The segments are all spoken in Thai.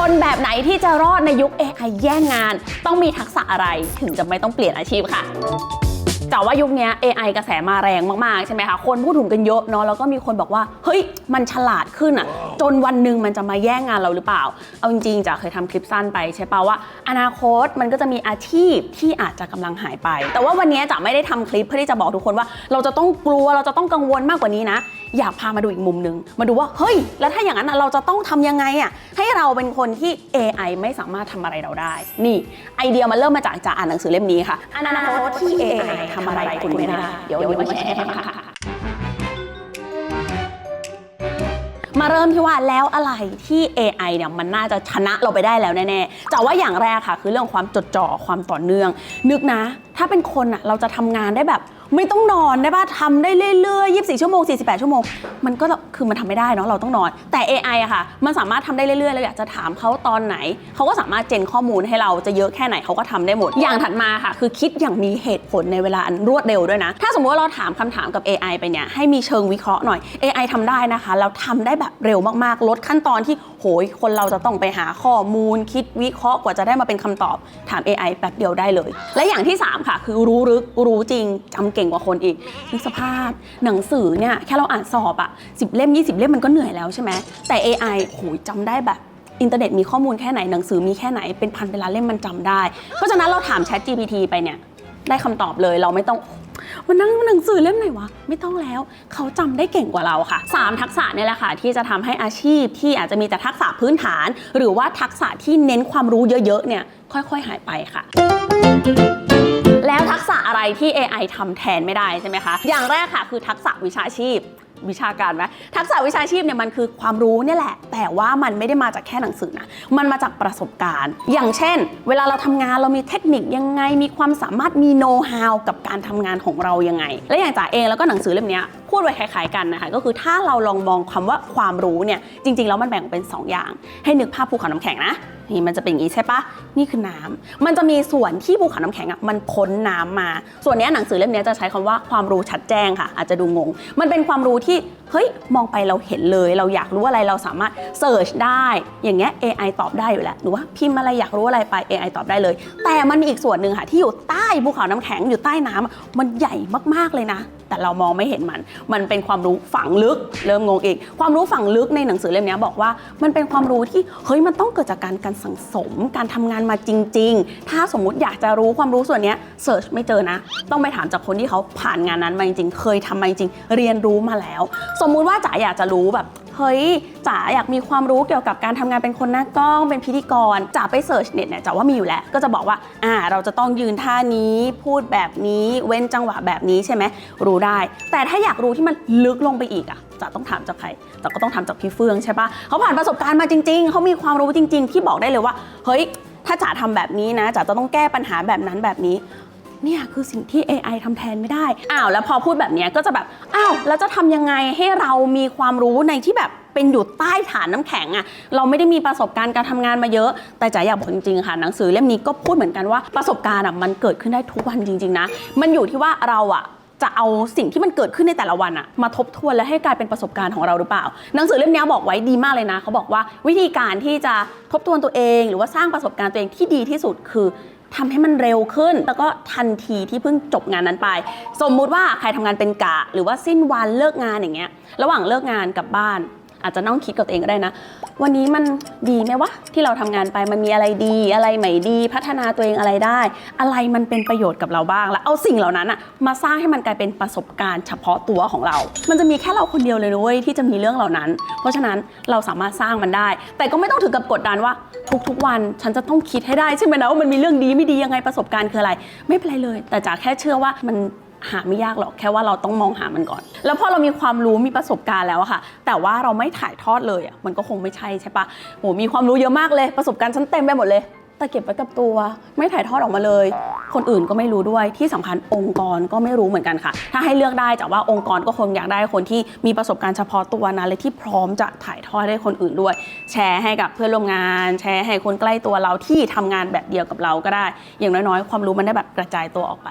คนแบบไหนที่จะรอดในยุค AI แย่งงาน ต้องมีทักษะอะไรถึงจะไม่ต้องเปลี่ยนอาชีพค่ะแต่ว่ายุคนี้ AI กระแสมาแรงมาก ๆ ใช่ไหมคะ คนพูดถึงกันเยอะเนาะ แล้วก็มีคนบอกว่า เฮ้ย มันฉลาดขึ้นอะจนวันหนึ่งมันจะมาแย่งงานเราหรือเปล่า เอาจริง ๆจะเคยทำคลิปสั้นไปใช่ปะว่า อนาคตมันก็จะมีอาชีพที่อาจจะกำลังหายไป แต่ว่าวันนี้จะไม่ได้ทำคลิปเพื่อที่จะบอกทุกคนว่า เราจะต้องกลัว เราจะต้องกังวลมากกว่านี้นะ อยากพามาดูอีกมุมหนึ่งมาดูว่าเฮ้ย แล้วถ้าอย่างนั้นอะเราจะต้องทำยังไงอะให้เราเป็นคนที่ AI ไม่สามารถทำอะไรเราได้ นี่ไอเดียมันเริ่มมาจากจากอ่านหนังสือเล่มนี้ค่ะอนาคตที่ AI ทำอะไรคุณไม่ได้เดี๋ยวเดี๋ยวมาแชร์ให้ฟังค่ะมาเริ่มที่ว่าแล้วอะไรที่ AI เนี่ยมันน่าจะชนะเราไปได้แล้วแน่ๆแต่ว่าอย่างแรกค่ะ คือเรื่องความจดจ่อความต่อเนื่อง นึกนะ ถ้าเป็นคนอะเราจะทำงานได้แบบ ไม่ต้องนอนได้ป่ะทำได้เรื่อยๆ24 ชั่วโมง 48 ชั่วโมง มันก็คือมันทำไม่ได้เนาะเราต้องนอน แต่ AI อะค่ะ มันสามารถทำได้เรื่อยๆเราอยากจะถามเขาตอนไหน เขาก็สามารถเจนข้อมูลให้เราจะเยอะแค่ไหนเขาก็ทำได้หมด อย่างถัดมาค่ะ คือคิดอย่างมีเหตุผลในเวลาอันรวดเร็วด้วยนะ ถ้าสมมติว่าเราถามคำถามกับ AI ไปเนี่ยให้มีเชิงวิเคราะห์หน่อย AI ทำได้นะคะแล้วทำได้แบบเร็วมากๆ ลดขั้นตอนที่โหยคนเราจะต้องไปหาข้อมูล คิดวิเคราะห์กว่าจะได้มาเป็นคำตอบถาม AI แป๊บเดียวได้เลย และอย่างที่3ค่ะ คือรู้ลึกรู้จริงจำเก่งกว่าคนอีกนึกสภาพหนังสือเนี่ยแค่เราอ่านสอบอะสิบเล่ม 20 เล่มมันก็เหนื่อยแล้วใช่ไหมแต่ AI โหยจำได้แบบอินเทอร์เน็ตมีข้อมูลแค่ไหนหนังสือมีแค่ไหนเป็นพันเป็นล้านเล่มมันจำได้ เพราะฉะนั้นเราถาม Chat GPT ไปเนี่ยได้คำตอบเลยเราไม่ต้องมานั่งหนังสือเล่มไหนวะ ไม่ต้องแล้ว เขาจำได้เก่งกว่าเราค่ะ 3 ทักษะนี่แหละค่ะ ที่จะทำให้อาชีพที่อาจจะมีแต่ทักษะพื้นฐาน หรือว่าทักษะที่เน้นความรู้เยอะๆเนี่ยค่อย ๆ หายไปค่ะ แล้วทักษะอะไรที่ AI ทำแทนไม่ได้ใช่ไหมคะ อย่างแรกค่ะคือทักษะวิชาชีพวิชาการไหมทักษะวิชาชีพเนี่ยมันคือความรู้เนี่ยแหละ แต่ว่ามันไม่ได้มาจากแค่หนังสือนะ มันมาจากประสบการณ์ อย่างเช่น เวลาเราทำงานเรามีเทคนิคยังไง มีความสามารถมีโน้ตฮาวกับการทำงานของเรายังไง และอย่างจ๋าเองแล้วก็หนังสือเล่มนี้ พูดไว้คล้ายๆกันนะคะ ก็คือถ้าเราลองมองคำว่าความรู้เนี่ยจริงๆแล้วมันแบ่งเป็นสองอย่าง ให้นึกภาพภูเขาน้ำแข็งนะนี่มันจะเป็นอย่างนี้ใช่ปะนี่คือน้ำมันจะมีส่วนที่ภูเขาน้ำแข็งอะมันพ้นน้ำมา ส่วนนี้หนังสือเล่มนี้จะใช้คำว่าความรู้ชัดแจ้งค่ะ อาจจะดูงง มันเป็นความรู้ที่ เฮ้ยมองไปเราเห็นเลย เราอยากรู้อะไรเราสามารถเสิร์ชได้ อย่างเงี้ย AI ตอบได้อยู่แล้วหรือว่าพิมพ์อะไรอยากรู้อะไรไป AI ตอบได้เลย แต่มันมีอีกส่วนหนึ่งค่ะที่อยู่ใต้ภูเขาน้ำแข็งอยู่ใต้น้ำอะมันใหญ่มากๆเลยนะ แต่เรามองไม่เห็นมัน มันเป็นความรู้ฝังลึก เริ่มงงอีก ความรู้ฝังลึกในหนังสือเล่มนี้บอกว่ามันเป็นความรู้ที่เฮ้ยมันต้องเกิดจากการการสังสม การทำงานมาจริง ๆ ถ้าสมมุติอยากจะรู้ความรู้ส่วนนี้เสิร์ชไม่เจอนะ ต้องไปถามจากคนที่เขาผ่านงานนั้นมาจริงๆเคยทำมาจริงเรียนรู้มาแล้วสมมุติว่าจ๋าอยากจะรู้แบบเฮ้ยจ๋าอยากมีความรู้เกี่ยวกับการทำงานเป็นคนหน้ากล้องเป็นพิธีกรจ๋าไปเสิร์ชเน็ตเนี่ยจ๋าว่ามีอยู่แล้ว ก็จะบอกว่าอ่า เราจะต้องยืนท่านี้พูดแบบนี้เว้นจังหวะแบบนี้ใช่ไหมรู้ได้ แต่ถ้าอยากรู้ที่มันลึกลงไปอีกอะจ๋าต้องถามจากใครจ๋าก็ต้องถามจากพี่เฟืองใช่ปะเขาผ่านประสบการณ์มาจริง ๆเขามีความรู้จริง ๆ ที่บอกได้เลยว่า เฮ้ย ถ้าจ๋าทำแบบนี้นะจ๋าจะต้องแก้ปัญหาแบบนั้นแบบนี้ เนี่ยคือสิ่งที่ AI ทำแทนไม่ได้ อ้าว แล้วพอพูดแบบนี้ก็จะแบบ อ้าว แล้วจะทำยังไงให้เรามีความรู้ในที่แบบเป็นอยู่ใต้ฐานน้ำแข็งอะเราไม่ได้มีประสบการณ์การทำงานมาเยอะ แต่จ๋าอยากบอกจริงๆค่ะ หนังสือเล่มนี้ก็พูดเหมือนกันว่าประสบการณ์อะมันเกิดขึ้นได้ทุกวันจริง ๆนะ มันอยู่ที่ว่าเราอะจะเอาสิ่งที่มันเกิดขึ้นในแต่ละวันอะมาทบทวนและให้กลายเป็นประสบการณ์ของเราหรือเปล่า หนังสือเล่มนี้บอกไว้ดีมากเลยนะ เขาบอกว่าวิธีการที่จะทบทวนตัวเอง หรือว่าสร้างประสบการณ์ตัวเองที่ดีที่สุดคือ ทำให้มันเร็วขึ้น แล้วก็ทันทีที่เพิ่งจบงานนั้นไป สมมุติว่าใครทำงานเป็นกะ หรือว่าสิ้นวันเลิกงานอย่างเงี้ย ระหว่างเลิกงานกลับบ้าน อาจจะต้องคิดกับตัวเองก็ได้นะ วันนี้มันดีไหมวะที่เราทำงานไปมันมีอะไรดีอะไรใหม่ดี พัฒนาตัวเองอะไรได้ อะไรมันเป็นประโยชน์กับเราบ้าง แล้วเอาสิ่งเหล่านั้นอะมาสร้างให้มันกลายเป็นประสบการณ์เฉพาะตัวของเรา มันจะมีแค่เราคนเดียวเลยนะเว้ยที่จะมีเรื่องเหล่านั้น เพราะฉะนั้นเราสามารถสร้างมันได้ แต่ก็ไม่ต้องถึงกับกดดันว่า ทุกๆวันฉันจะต้องคิดให้ได้ใช่ไหมนะว่ามันมีเรื่องดีไม่ดียังไงประสบการณ์คืออะไร ไม่เป็นไรเลย แต่จ๋าแค่เชื่อว่ามัน หาไม่ยากหรอกแค่ว่าเราต้องมองหามันก่อน แล้วพอเรามีความรู้มีประสบการณ์แล้วอะค่ะ แต่ว่าเราไม่ถ่ายทอดเลยอะมันก็คงไม่ใช่ใช่ปะโหมีความรู้เยอะมากเลยประสบการณ์ฉันเต็มไปหมดเลย แต่เก็บไว้กับตัวไม่ถ่ายทอดออกมาเลย คนอื่นก็ไม่รู้ด้วยที่สำคัญองค์กรก็ไม่รู้เหมือนกันค่ะ ถ้าให้เลือกได้จากว่าองค์กรก็คงอยากได้คนที่มีประสบการณ์เฉพาะตัวนะและที่พร้อมจะถ่ายทอดให้คนอื่นด้วย แชร์ให้กับเพื่อนร่วมงาน แชร์ให้คนใกล้ตัวเราที่ทำงานแบบเดียวกับเราก็ได้ อย่างน้อยๆ ความรู้มันได้แบบกระจายตัวออกไป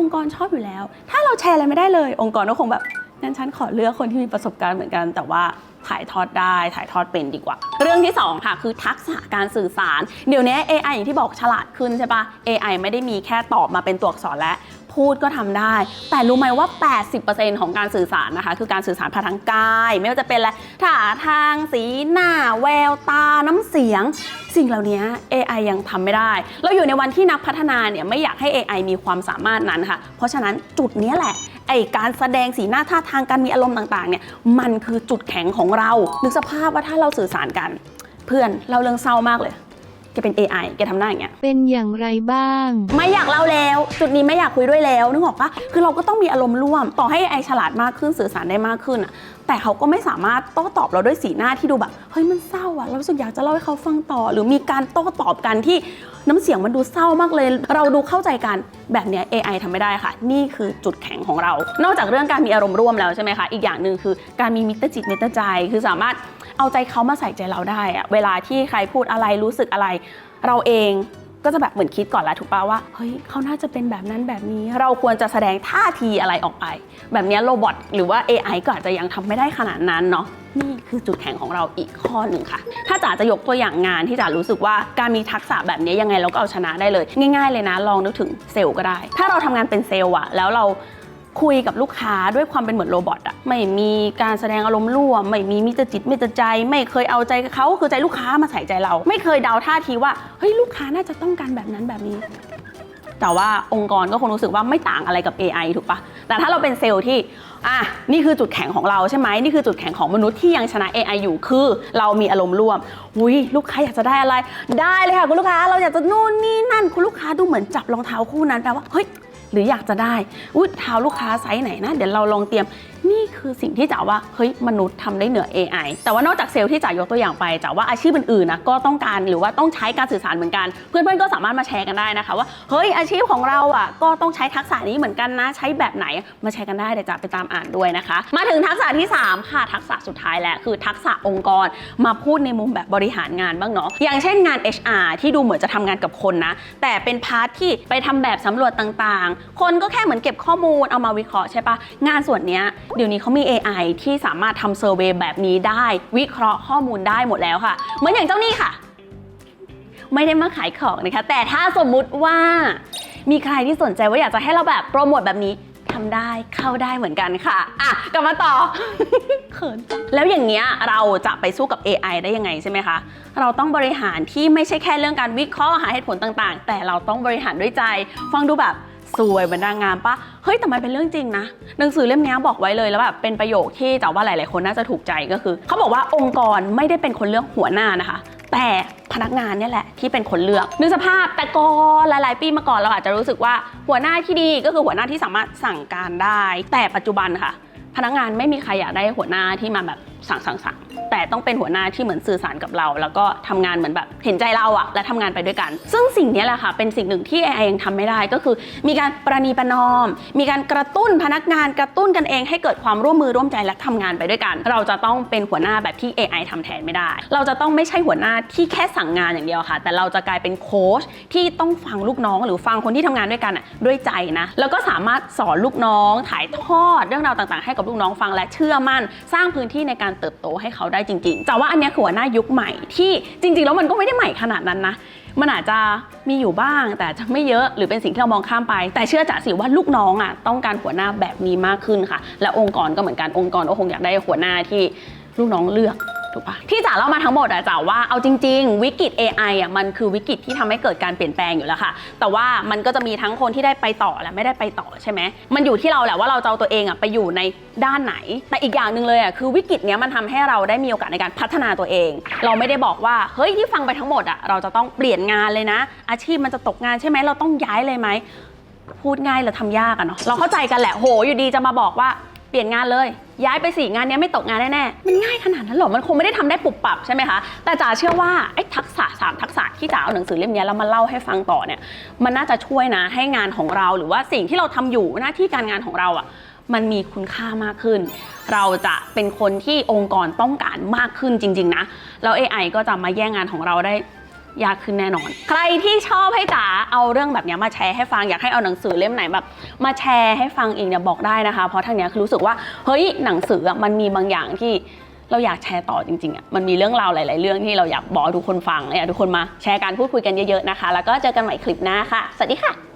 องค์กรชอบอยู่แล้ว ถ้าเราแชร์อะไรไม่ได้เลย องค์กรก็คงแบบงั้นฉันขอเลือกคนที่มีประสบการณ์เหมือนกันแต่ว่า ถ่ายทอดได้ ถ่ายทอดเป็นดีกว่า เรื่องที่สองค่ะ คือทักษะการสื่อสาร เดี๋ยวนี้ AI อย่างที่บอกฉลาดขึ้นใช่ปะ AI ไม่ได้มีแค่ตอบมาเป็นตัวอักษรและพูดก็ทำได้ แต่รู้ไหมว่า 80%ของการสื่อสารนะคะ คือการสื่อสารผ่านทางกาย ไม่ว่าจะเป็นอะไรท่าทาง สีหน้า แววตา น้ำเสียง สิ่งเหล่านี้ AI ยังทำไม่ได้ เราอยู่ในวันที่นักพัฒนาเนี่ยไม่อยากให้ AI มีความสามารถนั้นค่ะ เพราะฉะนั้นจุดนี้แหละไอการแสดงสีหน้าท่าทางการมีอารมณ์ต่างๆเนี่ยมันคือจุดแข็งของเรานึกสภาพว่าถ้าเราสื่อสารกัน เพื่อนเราเรื่องเศร้ามากเลย แกเป็น AI แกทำหน้าอย่างเงี้ย เป็นอย่างไรบ้าง ไม่อยากเล่าแล้ว จุดนี้ไม่อยากคุยด้วยแล้วนึกออกปะคือเราก็ต้องมีอารมณ์ร่วม ต่อให้ไอฉลาดมากขึ้นสื่อสารได้มากขึ้นอะแต่เขาก็ไม่สามารถโต้ตอบเราด้วยสีหน้าที่ดูแบบเฮ้ยมันเศร้าอะเรารู้สึกอยากจะเล่าให้เขาฟังต่อ หรือมีการโต้ตอบกันที่น้ำเสียงมันดูเศร้ามากเลย เราดูเข้าใจกันแบบเนี้ย AI ทำไม่ได้ค่ะ นี่คือจุดแข็งของเรา นอกจากเรื่องการมีอารมณ์ร่วมแล้วใช่ไหมคะอีกอย่างหนึ่งคือการมีมิตรจิตมิตรใจคือสามารถ เอาใจเขามาใส่ใจเราได้อะเวลาที่ใครพูดอะไรรู้สึกอะไร เราเองก็จะแบบเหมือนคิดก่อนล้วถูกป่าว่าเฮ้ยเขาน่าจะเป็นแบบนั้นแบบนี้ เราควรจะแสดงท่าทีอะไรออกไป แบบนี้โรบอทหรือว่า AI ก็อาจจะยังทำไม่ได้ขนาดนั้นเนาะนี่คือจุดแข็งของเราอีกข้อหนึ่งค่ะ ถ้าจ๋าจะยกตัวอย่างงานที่จ๋ารู้สึกว่าการมีทักษะแบบนี้ยังไงเราก็เอาชนะได้เลย ง่าย ๆ เลยนะลองนึกถึงเซลล์ก็ได้ ถ้าเราทำงานเป็นเซลล์อะแล้วเรา คุยกับลูกค้าด้วยความเป็นเหมือนโรบอทอะไม่มีการแสดงอารมณ์ร่วม ไม่มีมิตรจิตมิตรใจ ไม่เคยเอาใจเขาคือใจลูกค้ามาใส่ใจเรา ไม่เคยเดาท่าทีว่าเฮ้ยลูกค้าน่าจะต้องการแบบนั้นแบบนี้ แต่ว่าองค์กรก็คงรู้สึกว่าไม่ต่างอะไรกับ AI ถูกปะแต่ถ้าเราเป็นเซลล์ที่อะนี่คือจุดแข็งของเราใช่ไหมนี่คือจุดแข็งของมนุษย์ที่ยังชนะ AI อยู่คือ เรามีอารมณ์ร่วมอุ้ยลูกค้าอยากจะได้อะไร ได้เลยค่ะคุณลูกค้าเราอยากจะนู่นนี่นั่น คุณลูกค้าดูเหมือนจับรองเท้าคู่นั้นแปลว่าเฮ้ย หรืออยากจะได้อุ้ยเท้าลูกค้าไซส์ไหนนะ เดี๋ยวเราลองเตรียม นี่คือสิ่งที่จ๋าว่าเฮ้ยมนุษย์ทำได้เหนือ AI แต่ว่านอกจากเซลล์ที่จ๋ายกตัวอย่างไปจ๋าว่าอาชีพอื่นๆนะก็ต้องการหรือว่าต้องใช้การสื่อสารเหมือนกัน เพื่อนๆก็สามารถมาแชร์กันได้นะคะ ว่าเฮ้ยอาชีพของเราอะก็ต้องใช้ทักษะนี้เหมือนกันนะ ใช้แบบไหนมาแชร์กันได้เดี๋ยวจ๋าไปตามอ่านด้วยนะคะ มาถึงทักษะที่ 3 ค่ะทักษะสุดท้ายแหล้วคือทักษะองค์กรมาพูดในมุมแบบบริหารงานบ้างเนาะอย่างเช่นงาน HR ที่ดูเหมือนจะทำงานกับคนนะ แต่เป็นพาร์ทที่ไปทำแบบสำรวจต่างๆ คนก็แค่เหมือนเก็บข้อมูลเอามาวิเคราะห์ใช่ปะงานส่วนเนี้ยเดี๋ยวนี้เขามี AI ที่สามารถทำเซอร์เวยแบบนี้ได้ วิเคราะห์ข้อมูลได้หมดแล้วค่ะ เหมือนอย่างเจ้านี่ค่ะ ไม่ได้มาขายของนะคะ แต่ถ้าสมมุติว่า มีใครที่สนใจว่าอยากจะให้เราแบบโปรโมทแบบนี้ทำได้เข้าได้เหมือนกันค่ะ อะ กลับมาต่อ เขินจังแล้วอย่างเงี้ยเราจะไปสู้กับ AI ได้ยังไงใช่ไหมคะ เราต้องบริหารที่ไม่ใช่แค่เรื่องการวิเคราะห์หาเหตุผลต่างๆ แต่เราต้องบริหารด้วยใจ ฟังดูแบบ สวยเหมือนนางงามปะเฮ้ยแต่มันเป็นเรื่องจริงนะ หนังสือเล่มนี้บอกไว้เลยแล้วแบบเป็นประโยคที่จ๋าว่าหลาย ๆ คนน่าจะถูกใจก็คือเขาบอกว่าองค์กรไม่ได้เป็นคนเลือกหัวหน้านะคะ แต่พนักงานเนี่ยแหละที่เป็นคนเลือกนึกสภาพแต่ก่อนหลาย ๆ ปีมาก่อนเราอาจจะรู้สึกว่าหัวหน้าที่ดีก็คือหัวหน้าที่สามารถสั่งการได้ แต่ปัจจุบันค่ะ พนักงานไม่มีใครอยากได้หัวหน้าที่มาแบบ สั่งสั่งสั่งแต่ต้องเป็นหัวหน้าที่เหมือนสื่อสารกับเรา แล้วก็ทำงานเหมือนแบบเห็นใจเราอะและทำงานไปด้วยกัน ซึ่งสิ่งนี้แหละค่ะเป็นสิ่งหนึ่งที่ AI ยังทำไม่ได้ก็คือ มีการประนีประนอม มีการกระตุ้นพนักงานกระตุ้นกันเองให้เกิดความร่วมมือร่วมใจและทำงานไปด้วยกัน เราจะต้องเป็นหัวหน้าแบบที่ AI ทำแทนไม่ได้ เราจะต้องไม่ใช่หัวหน้าที่แค่สั่งงานอย่างเดียวค่ะ แต่เราจะกลายเป็นโค้ชที่ต้องฟังลูกน้องหรือฟังคนที่ทำงานด้วยกันอะด้วยใจนะแล้วก็สามารถสอนลูกน้องถ่ายทอดเรื่องราวต่างๆ ให้กับลูกน้องฟังและเชื่อมั่น สร้างพื้นที่ในการเติบโตให้เขาได้จริง ๆ แต่ว่าอันนี้คือหัวหน้ายุคใหม่ที่จริง ๆ แล้วมันก็ไม่ได้ใหม่ขนาดนั้นนะ มันอาจจะมีอยู่บ้าง แต่จะไม่เยอะหรือเป็นสิ่งที่เรามองข้ามไป แต่เชื่อจ๋าสิว่าลูกน้องอะต้องการหัวหน้าแบบนี้มากขึ้นค่ะ และองค์กรก็เหมือนกันองค์กรก็คงอยากได้หัวหน้าที่ลูกน้องเลือก ถูกปะที่จ๋าเล่ามาทั้งหมดอะจ๋าว่าเอาจริง ๆ วิกฤต AI อะมันคือวิกฤตที่ทำให้เกิดการเปลี่ยนแปลงอยู่แล้วค่ะ แต่ว่ามันก็จะมีทั้งคนที่ได้ไปต่อและไม่ได้ไปต่อใช่ไหมมันอยู่ที่เราแหละว่าเราจะเอาตัวเองอะไปอยู่ในด้านไหน แต่อีกอย่างหนึ่งเลยอะคือวิกฤตเนี้ยมันทำให้เราได้มีโอกาสในการพัฒนาตัวเอง เราไม่ได้บอกว่าเฮ้ยที่ฟังไปทั้งหมดอะเราจะต้องเปลี่ยนงานเลยนะ อาชีพมันจะตกงานใช่ไหมเราต้องย้ายเลยไหมพูดง่ายเราทำยากอะเนาะเราเข้าใจกันแหละโหอยู่ดีจะมาบอกว่า เปลี่ยนงานเลย ย้ายไปสี่งานเนี้ยไม่ตกงานแน่ๆมันง่ายขนาดนั้นหรอมันคงไม่ได้ทำได้ปุบปับใช่ไหมคะแต่จ๋าเชื่อว่าไอ้ทักษะสามทักษะที่จ๋าเอาหนังสือเล่มนี้แล้วมาเล่าให้ฟังต่อเนี่ยมันน่าจะช่วยนะให้งานของเราหรือว่าสิ่งที่เราทำอยู่หน้าที่การงานของเราอะมันมีคุณค่ามากขึ้น เราจะเป็นคนที่องค์กรต้องการมากขึ้นจริง ๆ นะ แล้ว AI ก็จะมาแย่งงานของเราได้ ยากขึ้นแน่นอน ใครที่ชอบให้จ๋าเอาเรื่องแบบนี้มาแชร์ให้ฟังอยากให้เอาหนังสือเล่มไหนแบบ มาแชร์ให้ฟังอีกเนี่ยบอกได้นะคะ เพราะทางเนี้ยคือรู้สึกว่าเฮ้ยหนังสือมันมีบางอย่างที่เราอยากแชร์ต่อจริงๆอะมันมีเรื่องราวหลาย ๆ เรื่องที่เราอยากบอกทุกคนฟังอยากทุกคนมาแชร์การพูดคุยกันเยอะๆนะคะ แล้วก็เจอกันใหม่คลิปหน้าค่ะ สวัสดีค่ะ